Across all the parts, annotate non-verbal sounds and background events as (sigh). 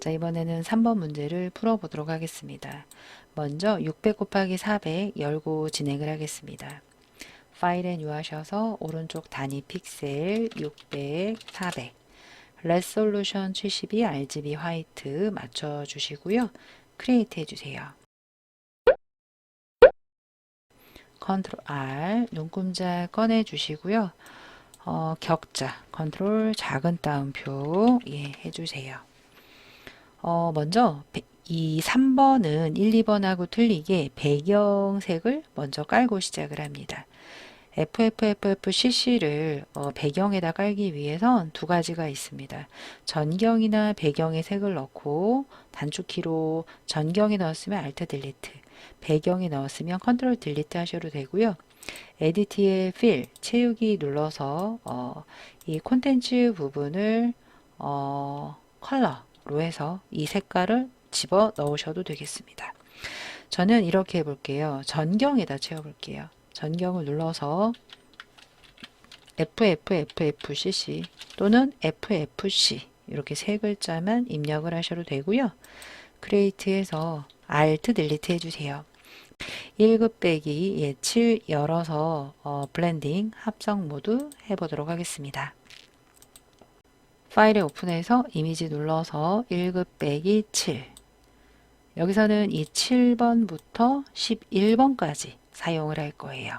자, 이번에는 3번 문제를 풀어보도록 하겠습니다. 먼저 600 곱하기 400 열고 진행을 하겠습니다. 파일에 누하셔서 오른쪽 단위 픽셀 600, 400 레솔루션 72 RGB 화이트 맞춰주시고요. 크리에이트 해주세요. 컨트롤 R 눈금자 꺼내주시고요. 어, 격자 컨트롤 작은 따옴표 예, 해주세요. 어, 먼저 배- 이 3번은 1, 2번하고 틀리게 배경색을 먼저 깔고 시작을 합니다. FFFFCC를 어, 배경에다 깔기 위해선 두 가지가 있습니다. 전경이나 배경의 색을 넣고 단축키로 전경에 넣었으면 Alt 딜리트, 배경에 넣었으면 컨트롤 딜리트 하셔도 되고요. 에디트의 필, 채우기 눌러서 어, 이 콘텐츠 부분을 어, 컬러 로 해서 이 색깔을 집어 넣으셔도 되겠습니다. 저는 이렇게 해볼게요. 전경에다 채워볼게요. 전경을 눌러서 FFFFCC 또는 FFC 이렇게 세 글자만 입력을 하셔도 되고요. 크리에이트해서 Alt 딜리트 해주세요. 1급 빼기 예, 7 열어서 어, 블렌딩 합성 모드 해보도록 하겠습니다. 파일에 오픈해서 이미지 눌러서 1급 빼기 7 여기서는 이 7번부터 11번까지 사용을 할 거예요.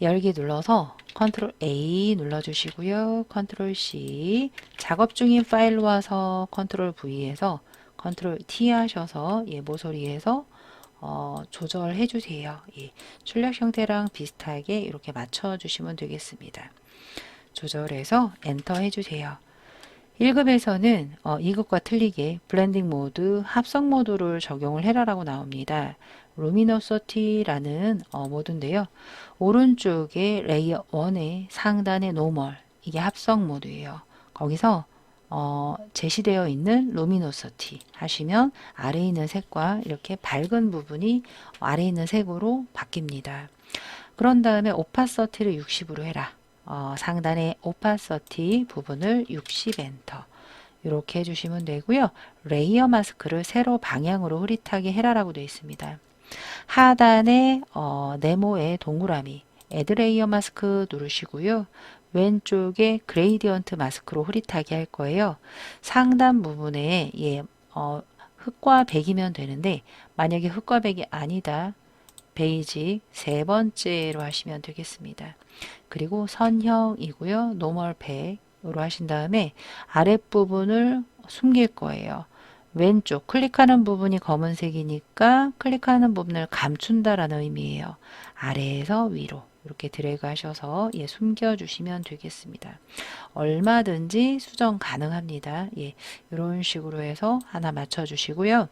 열기 눌러서 컨트롤 A 눌러주시고요. 컨트롤 C 작업 중인 파일로 와서 컨트롤 V에서 컨트롤 T 하셔서 예, 모서리에서 어, 조절해 주세요. 예, 출력 형태랑 비슷하게 이렇게 맞춰 주시면 되겠습니다. 조절해서 엔터 해 주세요. 1급에서는 어, 2급과 틀리게 블렌딩 모드, 합성 모드를 적용을 해라라고 나옵니다. 루미너서티라는 어, 모드인데요. 오른쪽에 레이어 1의 상단의 노멀 이게 합성 모드예요. 거기서 어, 제시되어 있는 루미노서티 하시면 아래에 있는 색과 이렇게 밝은 부분이 아래에 있는 색으로 바뀝니다. 그런 다음에 오파서티를 60으로 해라. 어, 상단의 오파서티 부분을 60 엔터 이렇게 해주시면 되고요. 레이어 마스크를 세로 방향으로 흐릿하게 해라라고 되어 있습니다. 하단에 어, 네모의 동그라미 애드 레이어 마스크 누르시고요. 왼쪽에 그레이디언트 마스크로 흐릿하게 할 거예요. 상단 부분에 예, 어, 흑과 백이면 되는데 만약에 흑과 백이 아니다. 베이직 세 번째로 하시면 되겠습니다. 그리고 선형이고요. 노멀 백으로 하신 다음에 아랫부분을 숨길 거예요. 왼쪽 클릭하는 부분이 검은색이니까 클릭하는 부분을 감춘다라는 의미예요. 아래에서 위로 이렇게 드래그 하셔서 예, 숨겨 주시면 되겠습니다. 얼마든지 수정 가능합니다. 예, 이런 식으로 해서 하나 맞춰 주시고요.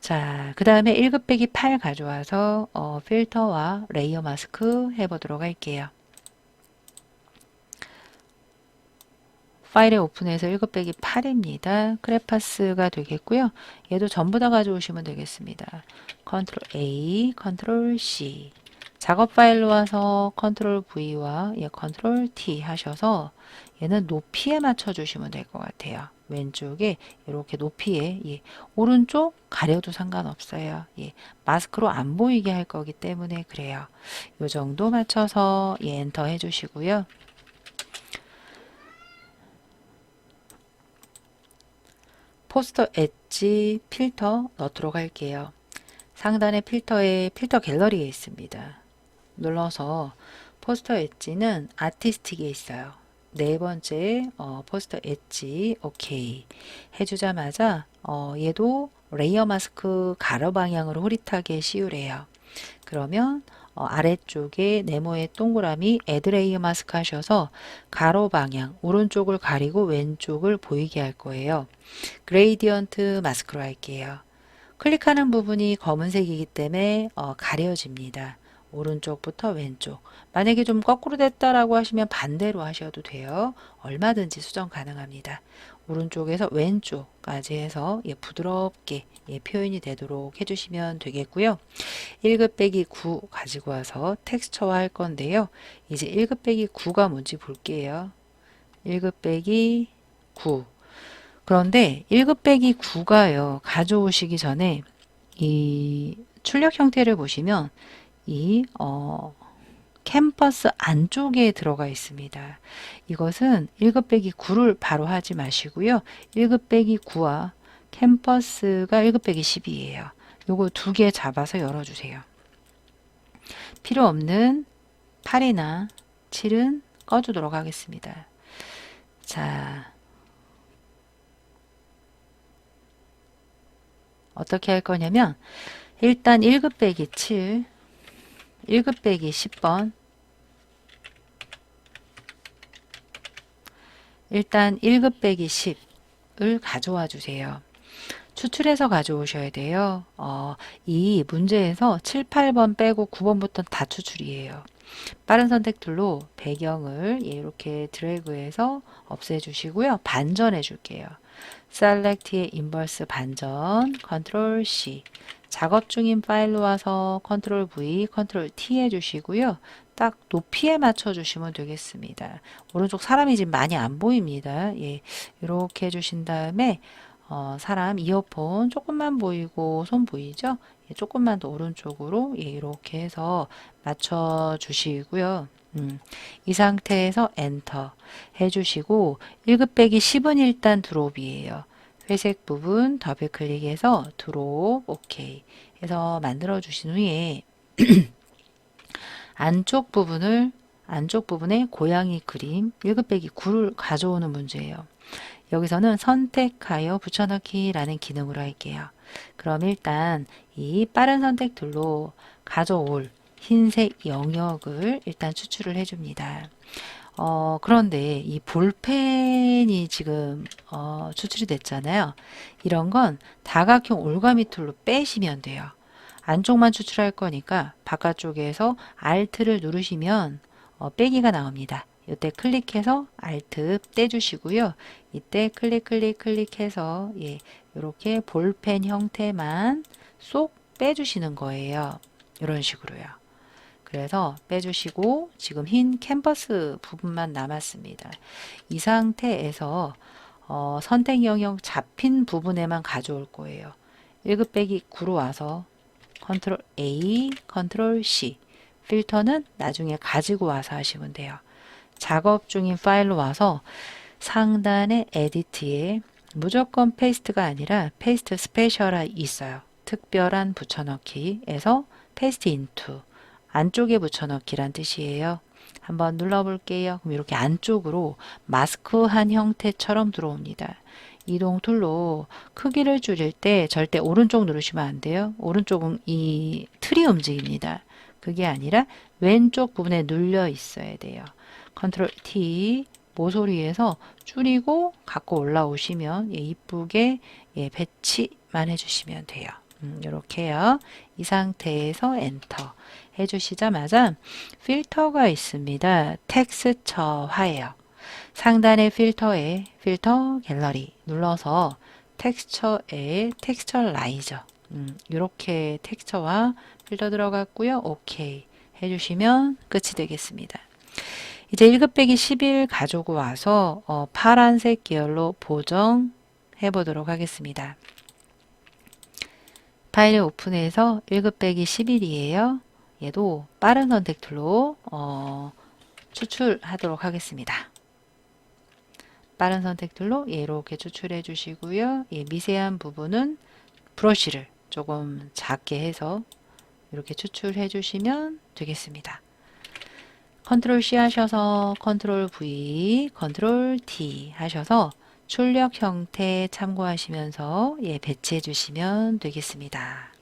자, 그 다음에 1급 빼기 8 가져와서 어, 필터와 레이어 마스크 해보도록 할게요. 파일에 오픈해서 1급 빼기 8입니다. 크레파스가 되겠고요. 얘도 전부 다 가져오시면 되겠습니다. 컨트롤 A, 컨트롤 C. 작업 파일로 와서 컨트롤 V와 예, 컨트롤 T 하셔서 얘는 높이에 맞춰 주시면 될 것 같아요. 왼쪽에 이렇게 높이에 예, 오른쪽 가려도 상관없어요. 예, 마스크로 안 보이게 할 거기 때문에 그래요. 요 정도 맞춰서 예, 엔터 해주시고요. 포스터 엣지 필터 넣도록 할게요. 상단의 필터에 필터 갤러리에 있습니다. 눌러서 포스터 엣지는 아티스틱에 있어요. 네 번째 어, 포스터 엣지 오케이 해주자마자 어, 얘도 레이어 마스크 가로 방향으로 흐릿하게 씌우래요. 그러면 어, 아래쪽에 네모의 동그라미 애드 레이어 마스크 하셔서 가로 방향 오른쪽을 가리고 왼쪽을 보이게 할 거예요. 그레이디언트 마스크로 할게요. 클릭하는 부분이 검은색이기 때문에 어, 가려집니다. 오른쪽부터 왼쪽. 만약에 좀 거꾸로 됐다라고 하시면 반대로 하셔도 돼요. 얼마든지 수정 가능합니다. 오른쪽에서 왼쪽까지 해서 예, 부드럽게 예, 표현이 되도록 해주시면 되겠고요. 1급 빼기 9 가지고 와서 텍스처화 할 건데요. 이제 1급 빼기 9가 뭔지 볼게요. 1급 빼기 9 그런데 1급 빼기 9가요. 가져오시기 전에 이 출력 형태를 보시면 이 어, 캠퍼스 안쪽에 들어가 있습니다. 이것은 1급 빼기 9를 바로 하지 마시고요. 1급 빼기 9와 캠퍼스가 1급 빼기 10이에요. 요거 두 개 잡아서 열어주세요. 필요 없는 8이나 7은 꺼주도록 하겠습니다. 자, 어떻게 할 거냐면 일단 1급 빼기 7, 1급 빼기 10번 일단 1급 빼기 10을 가져와 주세요. 추출해서 가져오셔야 돼요. 어, 이 문제에서 7, 8번 빼고 9번부터 다 추출이에요. 빠른 선택 툴로 배경을 이렇게 드래그해서 없애주시고요. 반전해 줄게요. Select의 인버스 반전, 컨트롤 C. 작업 중인 파일로 와서 컨트롤 V, 컨트롤 T 해주시고요. 딱 높이에 맞춰주시면 되겠습니다. 오른쪽 사람이 지금 많이 안 보입니다. 예, 이렇게 해주신 다음에 어, 사람 이어폰 조금만 보이고 손 보이죠? 예, 조금만 더 오른쪽으로 예, 이렇게 해서 맞춰 주시고요. 음, 이 상태에서 엔터 해주시고 1급 빼기 10은 일단 드롭이에요. 회색 부분 더블 클릭해서 드롭 오케이 해서 만들어 주신 후에 (clears throat) 안쪽 부분을 안쪽 부분에 고양이 그림 1급 빼기 9를 가져오는 문제예요. 여기서는 선택하여 붙여넣기 라는 기능으로 할게요. 그럼 일단 이 빠른 선택 툴로 가져올 흰색 영역을 일단 추출을 해줍니다. 어, 그런데 이 볼펜이 지금 어, 추출이 됐잖아요. 이런 건 다각형 올가미 툴로 빼시면 돼요. 안쪽만 추출할 거니까 바깥쪽에서 Alt를 누르시면 어, 빼기가 나옵니다. 이때 클릭해서 Alt 떼주시고요. 이때 클릭 클릭 클릭해서 예, 이렇게 볼펜 형태만 쏙 빼주시는 거예요. 이런 식으로요. 그래서 빼주시고 지금 흰 캔버스 부분만 남았습니다. 이 상태에서 어, 선택 영역 잡힌 부분에만 가져올 거예요. 1급 빼기 9로 와서 컨트롤 A, 컨트롤 C 필터는 나중에 가지고 와서 하시면 돼요. 작업 중인 파일로 와서 상단의 에디트에 무조건 페이스트가 아니라 페이스트 스페셜이 있어요. 특별한 붙여넣기에서 페이스트 인투 안쪽에 붙여넣기란 뜻이에요. 한번 눌러볼게요. 그럼 이렇게 안쪽으로 마스크한 형태처럼 들어옵니다. 이동 툴로 크기를 줄일 때 절대 오른쪽 누르시면 안 돼요. 오른쪽은 이 틀이 움직입니다. 그게 아니라 왼쪽 부분에 눌려 있어야 돼요. 컨트롤 T 모서리에서 줄이고 갖고 올라오시면 예, 이쁘게 예, 배치만 해주시면 돼요. 음, 이렇게요. 이 상태에서 엔터 해주시자마자 필터가 있습니다. 텍스처화예요. 상단의 필터에 필터 갤러리 눌러서 텍스처에 텍스처 라이저 음, 이렇게 텍스처와 필터 들어갔고요. 오케이 해주시면 끝이 되겠습니다. 이제 1급 빼기 11 가지고 와서 어, 파란색 계열로 보정해 보도록 하겠습니다. 파일 오픈해서 1급 빼기 11이에요. 얘도 빠른 선택 툴로 어, 추출하도록 하겠습니다. 빠른 선택 툴로 이렇게 추출해 주시고요. 예, 미세한 부분은 브러쉬를 조금 작게 해서 이렇게 추출해 주시면 되겠습니다. 컨트롤 C 하셔서 컨트롤 V, 컨트롤 T 하셔서 출력 형태 참고하시면서 예, 배치해 주시면 되겠습니다.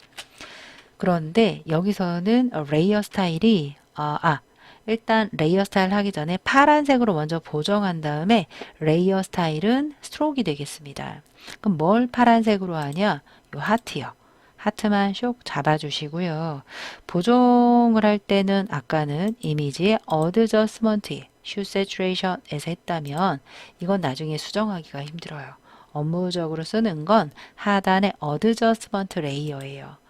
그런데 여기서는 레이어 스타일이 아, 아 일단 레이어 스타일 하기 전에 파란색으로 먼저 보정한 다음에 레이어 스타일은 스트로크이 되겠습니다. 그럼 뭘 파란색으로 하냐? 요 하트요. 하트만 쇽 잡아주시고요. 보정을 할 때는 아까는 이미지의 어드저스먼트, 슈 세츄레이션에서 했다면 이건 나중에 수정하기가 힘들어요. 업무적으로 쓰는 건 하단의 어드저스먼트 레이어예요.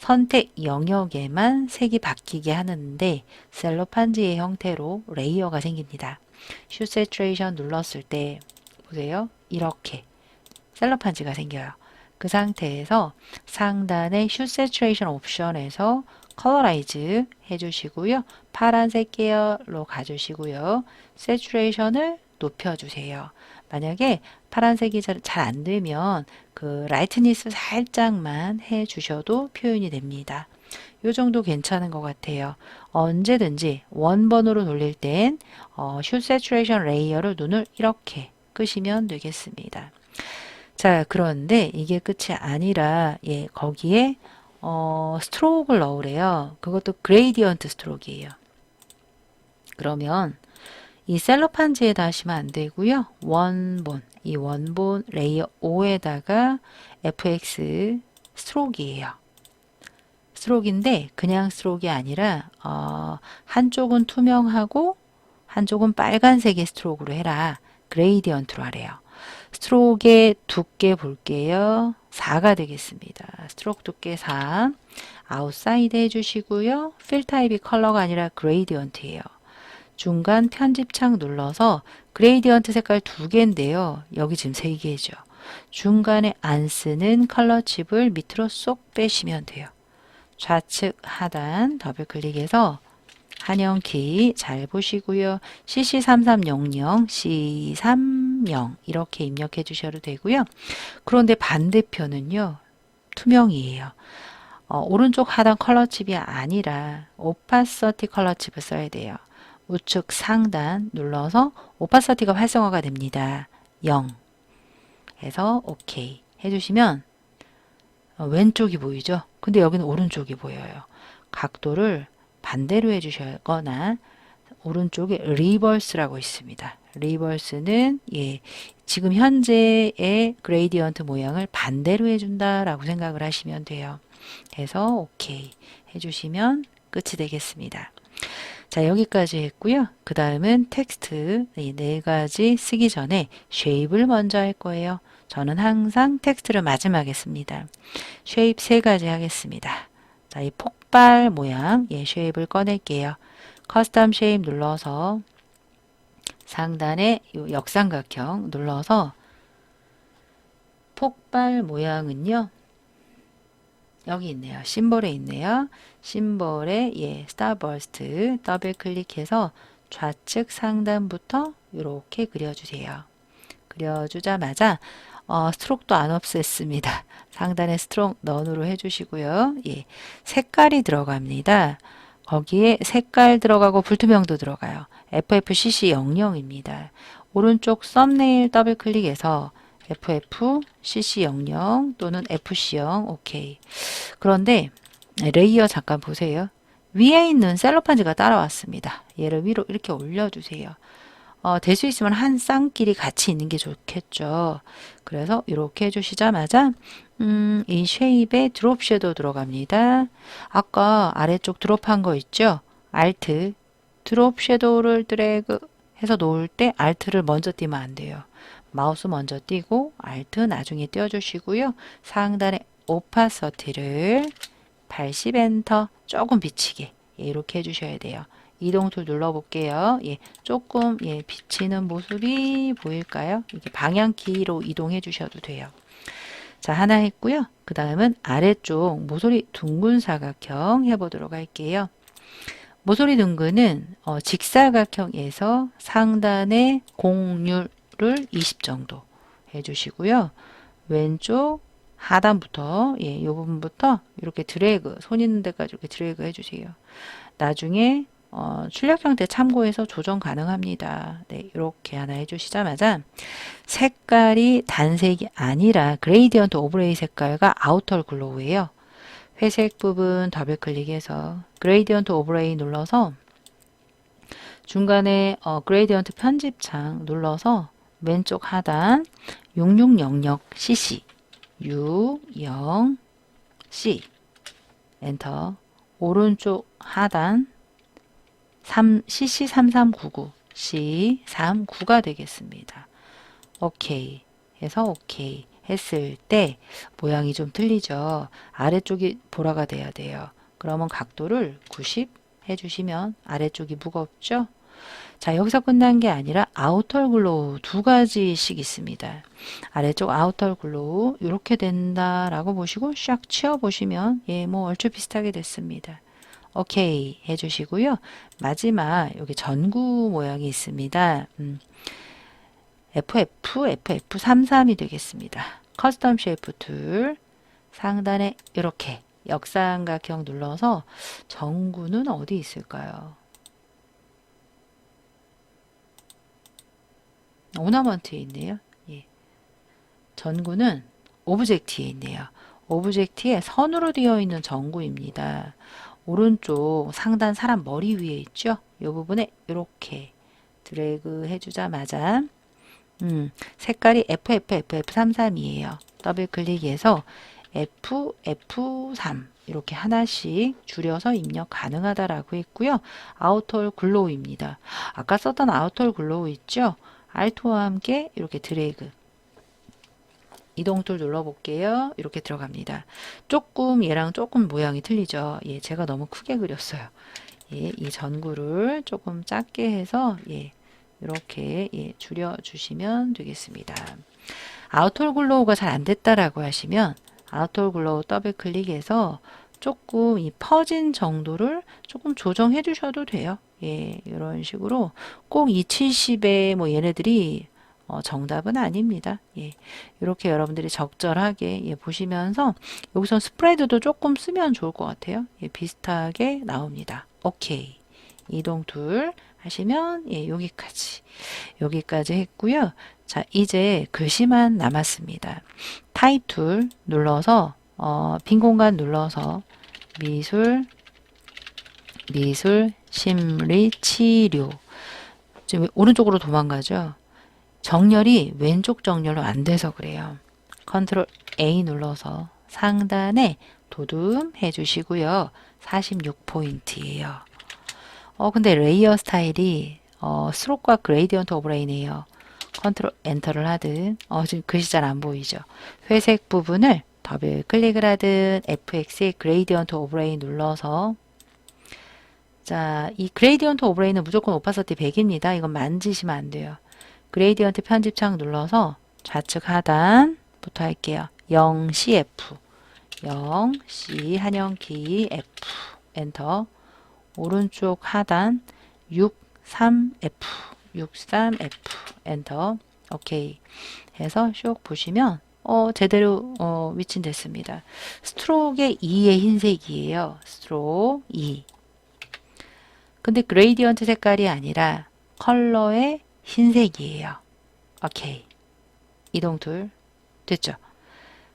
선택 영역에만 색이 바뀌게 하는데 셀로판지의 형태로 레이어가 생깁니다. 슈 세츄레이션 눌렀을 때 보세요. 이렇게 셀럽판지가 생겨요. 그 상태에서 상단의 슈 세츄레이션 옵션에서 컬러라이즈 해주시고요. 파란색 계열로 가주시고요. 세츄레이션을 높여주세요. 만약에 파란색이 잘 안 되면 그 라이트니스 살짝만 해 주셔도 표현이 됩니다. 요 정도 괜찮은 것 같아요. 언제든지 원번으로 돌릴 땐 어, 슈 세츄레이션 레이어를 눈을 이렇게 끄시면 되겠습니다. 자, 그런데 이게 끝이 아니라 예, 거기에 어, 스트로크를 넣으래요. 그것도 그레이디언트 스트로크예요. 그러면 이 셀럽판지에다 하시면 안 되고요. 원본, 이 원본 레이어 5에다가 fx 스트로크예요. 스트로크인데 그냥 스트로크가 아니라 어, 한쪽은 투명하고 한쪽은 빨간색의 스트로크로 해라. 그레이디언트로 하래요. 스트로크의 두께 볼게요. 4가 되겠습니다. 스트로크 두께 4. 아웃사이드 해주시고요. 필 타입이 컬러가 아니라 그레이디언트예요. 중간 편집창 눌러서 그레이디언트 색깔 두 개인데요. 여기 지금 세 개죠. 중간에 안 쓰는 컬러 칩을 밑으로 쏙 빼시면 돼요. 좌측 하단 더블 클릭해서 한영키 잘 보시고요. CC3300, C30 이렇게 입력해 주셔도 되고요. 그런데 반대편은요. 투명이에요. 어, 오른쪽 하단 컬러 칩이 아니라 오파서티 컬러 칩을 써야 돼요. 우측 상단 눌러서 오파서티가 활성화가 됩니다. 0 해서 오케이 해주시면 어, 왼쪽이 보이죠? 근데 여기는 오른쪽이 보여요. 각도를 반대로 해주시거나 오른쪽에 리버스라고 있습니다. 리버스는 예, 지금 현재의 그레이디언트 모양을 반대로 해준다라고 생각을 하시면 돼요. 해서 오케이 해주시면 끝이 되겠습니다. 자 여기까지 했고요. 그 다음은 텍스트 이네 가지 쓰기 전에 쉐입을 먼저 할 거예요. 저는 항상 텍스트를 마지막에 씁니다. 쉐입 세 가지 하겠습니다. 자, 이 폭발 모양, 예, 쉐입을 꺼낼게요. 커스텀 쉐입 눌러서 상단에 이 역삼각형 눌러서 폭발 모양은요. 여기 있네요. 심볼에 있네요. 심볼에 예, 스타버스트 더블 클릭해서 좌측 상단부터 이렇게 그려주세요. 그려주자마자 어, 스트로크도 안 없앴습니다. (laughs) 상단에 스트로크 넌으로 해주시고요. 예, 색깔이 들어갑니다. 거기에 색깔 들어가고 불투명도 들어가요. FFCC00입니다. 오른쪽 썸네일 더블 클릭해서 FFCC00 또는 FC0 오케이. 그런데 레이어 잠깐 보세요. 위에 있는 셀로판지가 따라왔습니다. 얘를 위로 이렇게 올려주세요. 어, 될 수 있으면 한 쌍끼리 같이 있는 게 좋겠죠. 그래서 이렇게 해주시자마자 음, 이 쉐입에 드롭 섀도우 들어갑니다. 아까 아래쪽 드롭한 거 있죠? 알트 드롭 섀도우를 드래그 해서 놓을 때 알트를 먼저 띄면 안 돼요. 마우스 먼저 띄고 알트 나중에 띄워주시고요. 상단에 오파서티를 80 엔터 조금 비치게 예, 이렇게 해주셔야 돼요. 이동 툴 눌러볼게요. 예, 조금 예, 비치는 모습이 보일까요? 이게 방향키로 이동해 주셔도 돼요. 자, 하나 했고요. 그 다음은 아래쪽 모서리 둥근 사각형 해보도록 할게요. 모서리 둥근은 어, 직사각형에서 상단의 공률 을20 정도 해주시고요. 왼쪽 하단부터 예, 이 부분부터 이렇게 드래그 손 있는 데까지 이렇게 드래그 해주세요. 나중에 어, 출력 형태 참고해서 조정 가능합니다. 네, 이렇게 하나 해주시자마자 색깔이 단색이 아니라 그레이디언트 오브레이 색깔과 아우터 글로우예요. 회색 부분 더블 클릭해서 그레이디언트 오브레이 눌러서 중간에 어, 그레이디언트 편집창 눌러서 왼쪽 하단 6600cc 60C 엔터 오른쪽 하단 3, CC3399 C39가 되겠습니다. 오케이 해서 오케이 했을 때 모양이 좀 틀리죠. 아래쪽이 보라가 돼야 돼요. 그러면 각도를 90 해주시면 아래쪽이 무겁죠? 자, 여기서 끝난 게 아니라 아우터 글로우 두 가지씩 있습니다. 아래쪽 아우터 글로우 이렇게 된다라고 보시고 샥 치워 보시면 예, 뭐 얼추 비슷하게 됐습니다. 오케이 해주시고요. 마지막 여기 전구 모양이 있습니다. 음, FF, FF33이 되겠습니다. 커스텀 쉐이프 툴 상단에 이렇게 역삼각형 눌러서 전구는 어디 있을까요? 오너먼트에 있네요. 예. 전구는 오브젝트에 있네요. 오브젝트에 선으로 되어 있는 전구입니다. 오른쪽 상단 사람 머리 위에 있죠? 이 부분에 이렇게 드래그 해주자마자 음, 색깔이 FFFF33이에요. 더블 클릭해서 FF3 이렇게 하나씩 줄여서 입력 가능하다라고 했고요. 아우터 글로우입니다. 아까 썼던 아우터 글로우 있죠? 알토와 함께 이렇게 드래그 이동툴 눌러볼게요. 이렇게 들어갑니다. 조금 얘랑 조금 모양이 틀리죠. 예, 제가 너무 크게 그렸어요. 예, 이 전구를 조금 작게 해서 예, 이렇게 예, 줄여주시면 되겠습니다. 아우터 글로우가 잘 안 됐다라고 하시면 아우터 글로우 더블 클릭해서 조금 이 퍼진 정도를 조금 조정해 주셔도 돼요. 예, 이런 식으로 꼭 이 70에 뭐 얘네들이 어, 정답은 아닙니다. 예, 이렇게 여러분들이 적절하게 예, 보시면서 여기서 스프레드도 조금 쓰면 좋을 것 같아요. 예, 비슷하게 나옵니다. 오케이. 이동 툴 하시면 예, 여기까지 여기까지 했고요. 자, 이제 글씨만 남았습니다. 타입 툴 눌러서 어, 빈 공간 눌러서 미술 미술 심리 치료 지금 오른쪽으로 도망가죠. 정렬이 왼쪽 정렬로 안 돼서 그래요. 컨트롤 A 눌러서 상단에 도둠 해주시고요. 46포인트예요. 어, 근데 레이어 스타일이 어, 스로크와 그레이디언트 오브레인이에요. 컨트롤 엔터를 하든 어, 지금 글씨 잘 안 보이죠. 회색 부분을 더블 클릭을 하든 FX의 그레이디언트 오브레인 눌러서 자, 이 그레이디언트 오브레인은 무조건 오파서티 100입니다. 이건 만지시면 안 돼요. 그레이디언트 편집창 눌러서 좌측 하단부터 할게요. 0CF 0C 한영키 F 엔터 오른쪽 하단 63F 63F 엔터 오케이 해서 쇽 보시면 어, 제대로 어, 위치 됐습니다. 스트로크의 2의 흰색이에요. 스트로크 2 근데 그레이디언트 색깔이 아니라 컬러의 흰색이에요. 오케이. 이동 툴 됐죠?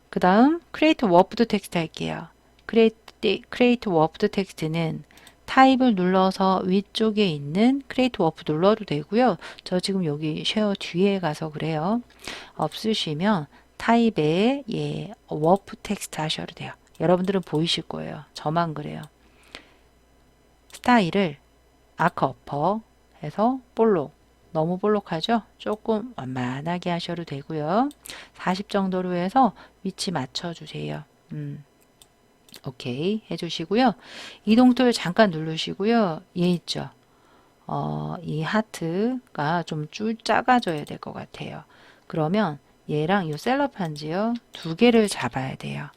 그 다음 크리에이트 워프드 텍스트 할게요. 크리에이트, 크리에이트 워프드 텍스트는 타입을 눌러서 위쪽에 있는 크리에이트 워프 눌러도 되고요. 저 지금 여기 쉐어 뒤에 가서 그래요. 없으시면 타입에 예, 워프 텍스트 하셔도 돼요. 여러분들은 보이실 거예요. 저만 그래요. 스타일을 아크 어퍼 해서 볼록 너무 볼록하죠? 조금 완만하게 하셔도 되고요. 40 정도로 해서 위치 맞춰주세요. 음. 오케이 해주시고요. 이동툴 잠깐 누르시고요. 얘 있죠? 어, 이 하트가 좀줄 작아져야 될 것 같아요. 그러면 얘랑 이 셀럽판지요. 두 개를 잡아야 돼요.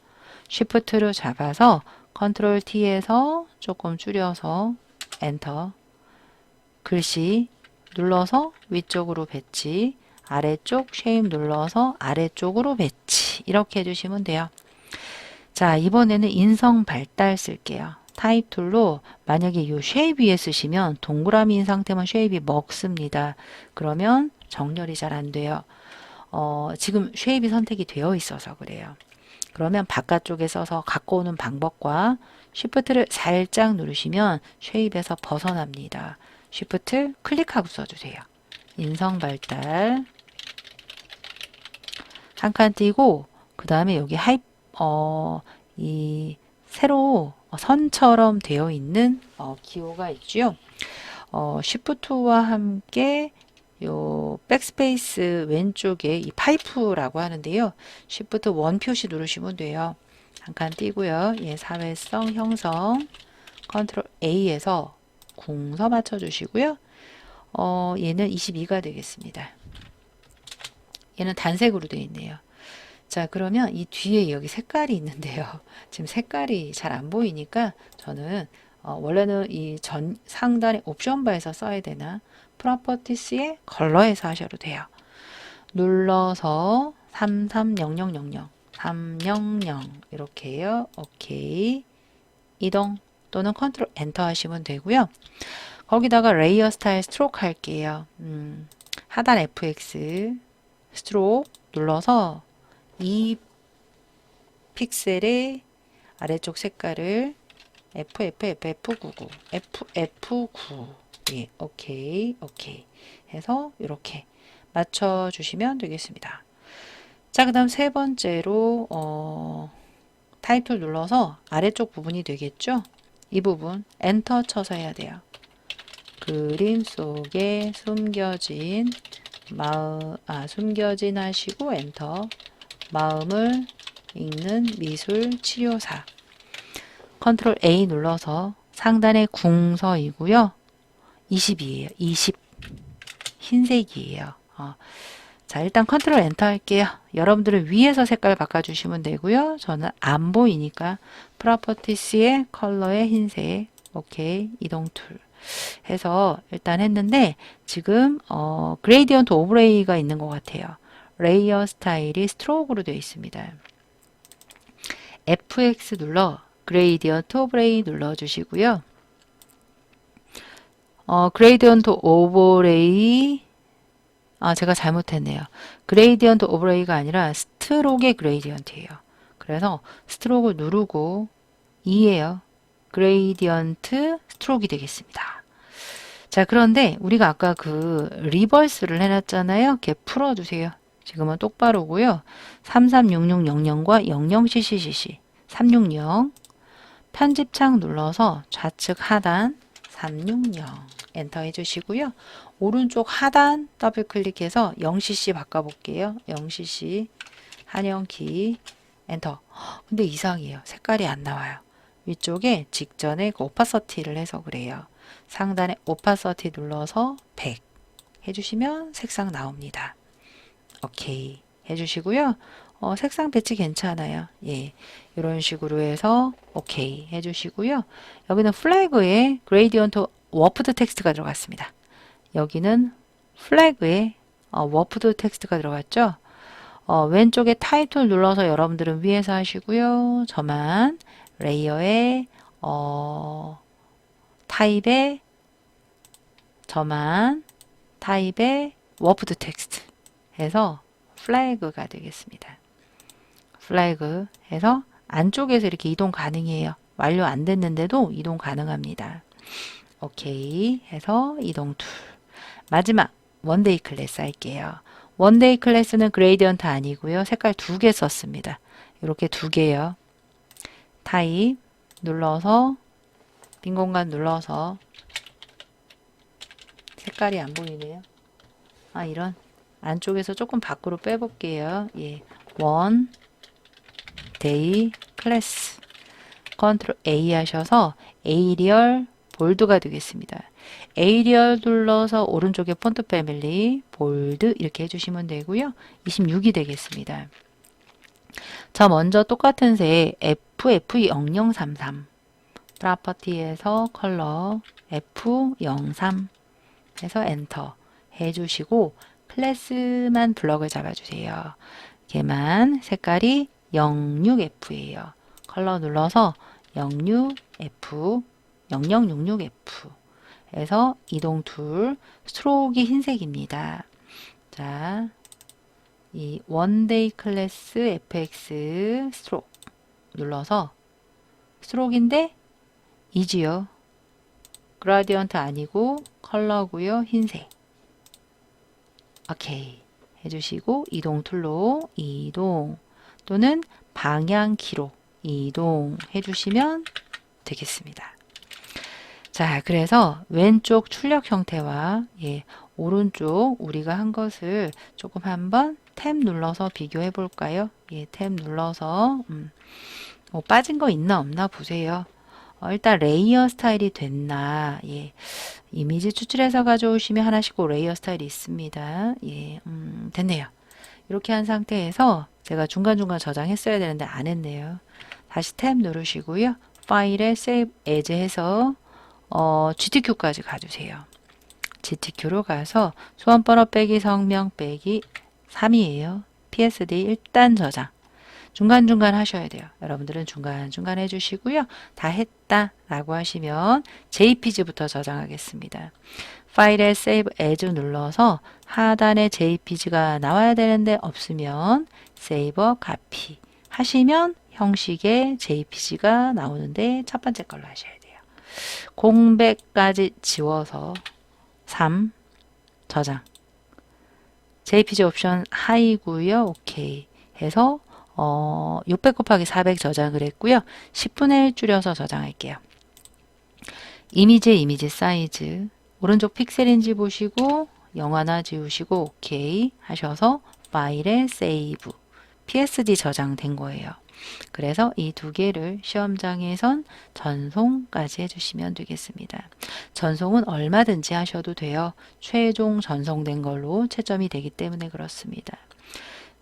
쉬프트로 잡아서 컨트롤 T에서 조금 줄여서 엔터 글씨 눌러서 위쪽으로 배치 아래쪽 쉐입 눌러서 아래쪽으로 배치 이렇게 해주시면 돼요. 자 이번에는 인성 발달 쓸게요. 타입 툴로 만약에 이 쉐입 위에 쓰시면 동그라미인 상태만 쉐입이 먹습니다. 그러면 정렬이 잘 안 돼요. 어, 지금 쉐입이 선택이 되어 있어서 그래요. 그러면 바깥쪽에 써서 갖고 오는 방법과 쉬프트를 살짝 누르시면 쉐입에서 벗어납니다. 쉬프트 클릭하고 써주세요. 인성 발달 한 칸 띄고 그 다음에 여기 하이 어, 이 세로 선처럼 되어 있는 어, 기호가 있죠. 어, 쉬프트와 함께 요 백스페이스 왼쪽에 이 파이프라고 하는데요. 쉬프트 원 표시 누르시면 돼요. 한 칸 띄고요. 예, 사회성 형성 컨트롤 A에서 궁서 맞춰주시고요. 어, 얘는 22가 되겠습니다. 얘는 단색으로 되어 있네요. 자, 그러면 이 뒤에 여기 색깔이 있는데요. (laughs) 지금 색깔이 잘 안 보이니까 저는 어, 원래는 이 전 상단의 옵션 바에서 써야 되나 프로퍼티스의 컬러에서 하셔도 돼요. 눌러서 330000 300 이렇게요. 오케이. 이동 또는 컨트롤 엔터 하시면 되고요. 거기다가 레이어 스타일 스트로크 할게요. 음, 하단 FX 스트로크 눌러서 이 픽셀의 아래쪽 색깔을 FFFF99 FF9 예, 오케이 오케이 해서 이렇게 맞춰 주시면 되겠습니다. 자, 그 다음 세 번째로 어, 타이틀 눌러서 아래쪽 부분이 되겠죠? 이 부분 엔터 쳐서 해야 돼요. 그림 속에 숨겨진 마음, 아, 숨겨진 하시고 엔터 마음을 읽는 미술 치료사 컨트롤 A 눌러서 상단에 궁서이고요. 20이에요. 20 흰색이에요. 어. 자 일단 컨트롤 엔터 할게요. 여러분들은 위에서 색깔 바꿔주시면 되고요. 저는 안 보이니까 프로퍼티스의 컬러의 흰색 오케이 이동 툴 해서 일단 했는데 지금 어, 그레이디언트 오브레이가 있는 것 같아요. 레이어 스타일이 스트로크로 되어 있습니다. FX 눌러 그레이디언트 오브레이 눌러주시고요. 어, 그레이디언트 오버레이 아 제가 잘못했네요. 그레이디언트 오버레이가 아니라 스트로크의 그레이디언트예요. 그래서 스트로크 누르고 2예요. 그레이디언트 스트로크이 되겠습니다. 자 그런데 우리가 아까 그 리버스를 해놨잖아요. 이렇게 풀어주세요. 지금은 똑바로고요. 336600과 00CCCC 360 편집창 눌러서 좌측 하단 360 엔터 해주시고요. 오른쪽 하단 더블 클릭해서 0cc 바꿔볼게요. 0cc 한영키 엔터. 근데 이상해요. 색깔이 안 나와요. 위쪽에 직전에 그 오파서티를 해서 그래요. 상단에 오파서티 눌러서 100 해주시면 색상 나옵니다. 오케이 해주시고요. 어, 색상 배치 괜찮아요. 예, 이런 식으로 해서 오케이 해주시고요. 여기는 플래그에 그레이디언트 워프드 텍스트가 들어갔습니다. 여기는 플래그에 어, 워프드 텍스트가 들어갔죠. 어, 왼쪽에 타이틀 눌러서 여러분들은 위에서 하시고요. 저만 레이어에 어, 타입에 저만 타입에 워프드 텍스트 해서 플래그가 되겠습니다. 플래그 해서 안쪽에서 이렇게 이동 가능해요. 완료 안 됐는데도 이동 가능합니다. 오케이 해서 이동 툴 마지막 원데이 클래스 할게요. 원데이 클래스는 그레이디언트 아니고요. 색깔 두 개 썼습니다. 이렇게 두 개요. 타입 눌러서 빈 공간 눌러서 색깔이 안 보이네요. 아 이런 안쪽에서 조금 밖으로 빼볼게요. 예, 원 데이 클래스 컨트롤 A 하셔서 에이리얼 볼드가 되겠습니다. 에이리얼 눌러서 오른쪽에 폰트 패밀리 볼드 이렇게 해주시면 되고요. 26이 되겠습니다. 자 먼저 똑같은 새 FF0033 프로퍼티에서 컬러 F03 해서 엔터 해주시고 클래스만 블럭을 잡아주세요. 걔만 색깔이 06F예요. 컬러 눌러서 06F 0066F 에서 이동 툴 스트로크이 흰색입니다. 자, 이 원데이 클래스 fx 스트로크 눌러서 스트로크인데 이지요. 그라디언트 아니고 컬러고요. 흰색. 오케이. 해주시고 이동 툴로 이동 또는 방향키로 이동 해 주시면 되겠습니다. 자, 그래서 왼쪽 출력 형태와 예, 오른쪽 우리가 한 것을 조금 한번 탭 눌러서 비교해 볼까요? 예, 탭 눌러서 음, 뭐 빠진 거 있나 없나 보세요. 어, 일단 레이어 스타일이 됐나 예. 이미지 추출해서 가져오시면 하나씩 꼭 레이어 스타일이 있습니다. 예 음, 됐네요. 이렇게 한 상태에서 제가 중간중간 저장했어야 되는데 안 했네요. 다시 탭 누르시고요. 파일에 Save As 해서 어, GTQ까지 가주세요 GTQ로 가서 수험번호 빼기 성명 빼기 3이에요 PSD 일단 저장 중간중간 하셔야 돼요. 여러분들은 중간중간 해주시고요. 다 했다 라고 하시면 JPG부터 저장하겠습니다. 파일에 Save As 눌러서 하단에 JPG가 나와야 되는데 없으면 Save Copy 하시면 형식의 JPG가 나오는데 첫 번째 걸로 하셔야 돼요. 공백까지 지워서 3 저장 JPG 옵션 하이고요. 오케이 해서 어, 600 곱하기 400 저장을 했고요. 10분의 1 줄여서 저장할게요. 이미지 이미지 사이즈 오른쪽 픽셀인지 보시고 영화나 지우시고 오케이 하셔서 파일에 세이브 PSD 저장된 거예요. 그래서 이 두 개를 시험장에선 전송까지 해주시면 되겠습니다. 전송은 얼마든지 하셔도 돼요. 최종 전송된 걸로 채점이 되기 때문에 그렇습니다.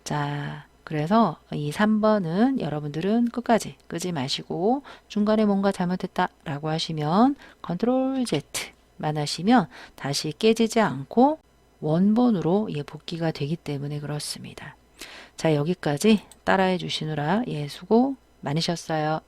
자, 그래서 이 3번은 여러분들은 끝까지 끄지 마시고 중간에 뭔가 잘못했다 라고 하시면 컨트롤 Z만 하시면 다시 깨지지 않고 원본으로 예, 복귀가 되기 때문에 그렇습니다. 자 여기까지 따라해 주시느라 예 수고 많으셨어요.